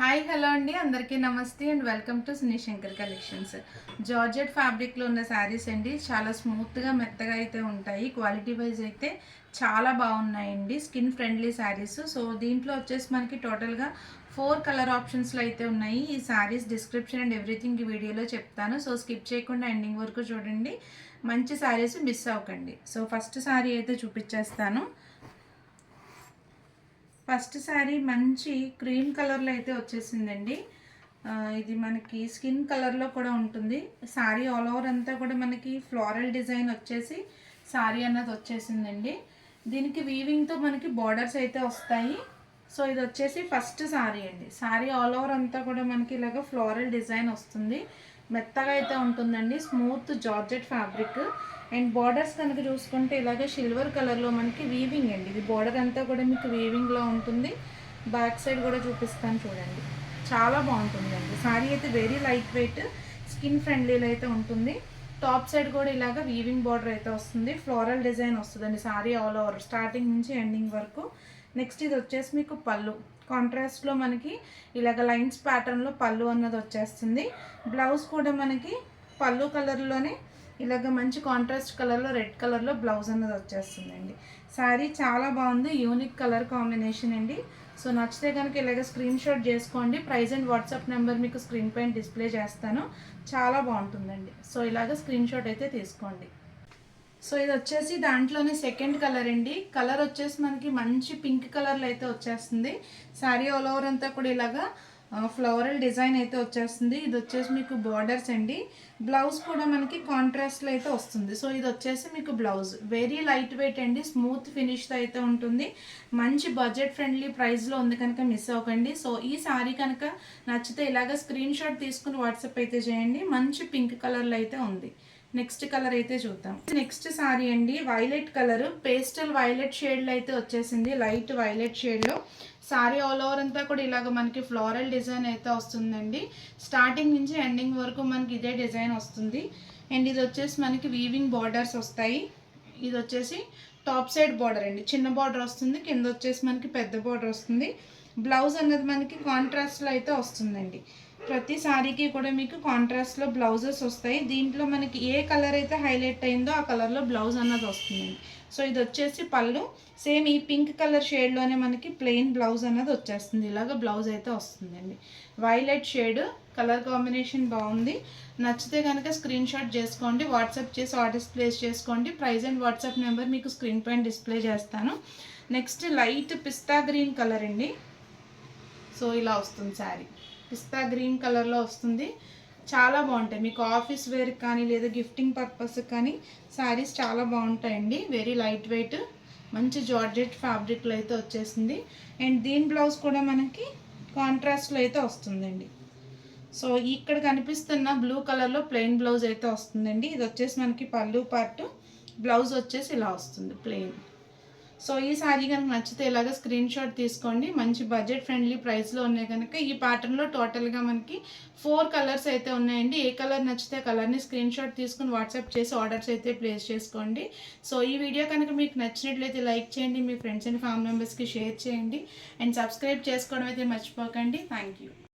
Hi hello అండి. అందరికీ నమస్తే and welcome to Suni Shankar collections. Georgette ఫ్యాబ్రిక్లో ఉన్న శారీస్ అండి చాలా స్మూత్గా మెత్తగా అయితే ఉంటాయి. క్వాలిటీ వైజ్ అయితే చాలా బాగున్నాయండి. Skin friendly saris. సో దీంట్లో వచ్చేసి మనకి టోటల్గా ఫోర్ కలర్ ఆప్షన్స్లో అయితే ఉన్నాయి. ఈ శారీస్ డిస్క్రిప్షన్ అండ్ ఎవ్రీథింగ్ ఈ వీడియోలో చెప్తాను. సో స్కిప్ చేయకుండా ఎండింగ్ వరకు చూడండి. మంచి శారీస్ మిస్ అవ్వకండి. సో ఫస్ట్ శారీ అయితే చూపించేస్తాను. ఫస్ట్ శారీ మంచి క్రీమ్ కలర్లో అయితే వచ్చేసిందండి. ఇది మనకి స్కిన్ కలర్లో కూడా ఉంటుంది. శారీ ఆల్ ఓవర్ అంతా కూడా మనకి ఫ్లోరల్ డిజైన్ వచ్చేసి శారీ అన్నది వచ్చేసిందండి. దీనికి వీవింగ్తో మనకి బార్డర్స్ అయితే వస్తాయి. సో ఇది వచ్చేసి ఫస్ట్ శారీ అండి. శారీ ఆల్ ఓవర్ అంతా కూడా మనకి ఇలాగ ఫ్లోరల్ డిజైన్ వస్తుంది. మెత్తగా అయితే ఉంటుందండి. Smooth georgette fabric. And borders కనుక చూసుకుంటే ఇలాగే సిల్వర్ కలర్లో మనకి వీవింగ్ అండి. ఇది బార్డర్ అంతా కూడా మీకు వీవింగ్లో ఉంటుంది. బ్యాక్ సైడ్ కూడా చూపిస్తాను చూడండి. చాలా బాగుంటుందండి. శారీ అయితే వెరీ లైట్ వెయిట్ స్కిన్ ఫ్రెండ్లీలో అయితే ఉంటుంది. టాప్ సైడ్ కూడా ఇలాగ వీవింగ్ బార్డర్ అయితే వస్తుంది. ఫ్లోరల్ డిజైన్ వస్తుందండి. సారీ ఆల్ ఓవర్ స్టార్టింగ్ నుంచి ఎండింగ్ వరకు. నెక్స్ట్ ఇది వచ్చేసి మీకు పళ్ళు. కాంట్రాస్ట్లో మనకి ఇలాగ లైన్స్ ప్యాటర్న్లో పళ్ళు అన్నది వచ్చేస్తుంది. బ్లౌజ్ కూడా మనకి పళ్ళు కలర్లోనే ఇలాగ మంచి కాంట్రాస్ట్ కలర్లో రెడ్ కలర్లో బ్లౌజ్ అన్నది వచ్చేస్తుందండి. శారీ చాలా బాగుంది యూనిక్ కలర్ కాంబినేషన్ అండి. సో నచ్చితే కనుక ఇలాగ స్క్రీన్ షాట్ చేసుకోండి. ప్రైజ్ అండ్ వాట్సాప్ నెంబర్ మీకు స్క్రీన్ పైన డిస్ప్లే చేస్తాను. చాలా బాగుంటుందండి. సో ఇలాగ స్క్రీన్ షాట్ అయితే తీసుకోండి. సో ఇది వచ్చేసి దాంట్లోనే సెకండ్ కలర్ అండి. కలర్ వచ్చేసి మనకి మంచి పింక్ కలర్లో అయితే వచ్చేస్తుంది. శారీ ఆల్ ఓవర్ అంతా కూడా ఇలాగా ఫ్లవరల్ డిజైన్ అయితే వచ్చేస్తుంది. ఇది వచ్చేసి మీకు బార్డర్స్ అండి. బ్లౌజ్ కూడా మనకి కాంట్రాస్ట్లో అయితే వస్తుంది. సో ఇది వచ్చేసి మీకు బ్లౌజ్ వెరీ లైట్ వెయిట్ అండి. స్మూత్ ఫినిష్తో అయితే ఉంటుంది. మంచి బడ్జెట్ ఫ్రెండ్లీ ప్రైస్లో ఉంది కనుక మిస్ అవ్వకండి. సో ఈ శారీ కనుక నచ్చితే ఇలాగ స్క్రీన్ షాట్ తీసుకుని వాట్సాప్ అయితే చేయండి. మంచి పింక్ కలర్లో అయితే ఉంది. నెక్స్ట్ కలర్ అయితే చూద్దాం. నెక్స్ట్ సారీ అండి వైలెట్ కలర్. పేస్టల్ వైలెట్ షేడ్లో అయితే వచ్చేసింది లైట్ వైలెట్ షేడ్లో సారీ ఆల్ ఓవర్ అంతా కూడా ఇలాగ మనకి ఫ్లోరల్ డిజైన్ అయితే వస్తుందండి. స్టార్టింగ్ నుంచి ఎండింగ్ వరకు మనకి ఇదే డిజైన్ వస్తుంది. అండ్ ఇది వచ్చేసి మనకి వీవింగ్ బార్డర్స్ వస్తాయి. ఇది వచ్చేసి టాప్ సైడ్ బార్డర్ అండి. చిన్న బార్డర్ వస్తుంది కింద వచ్చేసి మనకి పెద్ద బార్డర్ వస్తుంది. బ్లౌజ్ అన్నది మనకి కాంట్రాస్ట్లో అయితే వస్తుందండి. ప్రతి సారీకి కూడా మీకు కాంట్రాస్ట్లో బ్లౌజెస్ వస్తాయి. దీంట్లో మనకి ఏ కలర్ అయితే హైలైట్ అయిందో ఆ కలర్లో బ్లౌజ్ అన్నది వస్తుందండి. సో ఇది వచ్చేసి పళ్ళు. సేమ్ ఈ పింక్ కలర్ షేడ్లోనే మనకి ప్లెయిన్ బ్లౌజ్ అన్నది వచ్చేస్తుంది. ఇలాగ బ్లౌజ్ అయితే వస్తుందండి. వైలెట్ షేడ్ కలర్ కాంబినేషన్ బాగుంది. నచ్చితే కనుక స్క్రీన్ షాట్ చేసుకోండి వాట్సాప్ చేసి ఆర్డర్స్ ప్లేస్ చేసుకోండి. ప్రైస్ అండ్ వాట్సాప్ నెంబర్ మీకు స్క్రీన్ పైన డిస్ప్లే చేస్తాను. నెక్స్ట్ లైట్ పిస్తా గ్రీన్ కలర్ అండి. సో ఇలా వస్తుంది శారీ. పిస్తా గ్రీన్ కలర్లో వస్తుంది. చాలా బాగుంటాయి. మీకు ఆఫీస్ వేర్ కానీ లేదా గిఫ్టింగ్ పర్పస్ కానీ శారీస్ చాలా బాగుంటాయండి. వెరీ లైట్ వెయిట్ మంచి జార్జెట్ ఫ్యాబ్రిక్లో అయితే వచ్చేసింది. అండ్ దీని బ్లౌజ్ కూడా మనకి కాంట్రాస్ట్లో అయితే వస్తుందండి. సో ఇక్కడ కనిపిస్తున్న బ్లూ కలర్లో ప్లెయిన్ బ్లౌజ్ అయితే వస్తుందండి. ఇది వచ్చేసి మనకి పళ్ళు పార్ట్ బ్లౌజ్ వచ్చేసి ఇలా వస్తుంది ప్లెయిన్ సో ఈ శారీ కనుక నచ్చితే ఇలాగ స్క్రీన్ షాట్ తీసుకోండి. మంచి బడ్జెట్ ఫ్రెండ్లీ ప్రైస్లో ఉన్నాయి కనుక ఈ ప్యాటర్న్లో టోటల్గా మనకి ఫోర్ కలర్స్ అయితే ఉన్నాయండి. ఏ కలర్ నచ్చితే ఆ కలర్ని స్క్రీన్ షాట్ తీసుకుని వాట్సాప్ చేసి ఆర్డర్స్ అయితే ప్లేస్ చేసుకోండి. సో ఈ వీడియో కనుక మీకు నచ్చినట్లయితే లైక్ చేయండి. మీ ఫ్రెండ్స్ అండ్ ఫ్యామిలీ మెంబర్స్కి షేర్ చేయండి. అండ్ సబ్స్క్రైబ్ చేసుకోవడం అయితే మర్చిపోకండి. Thank you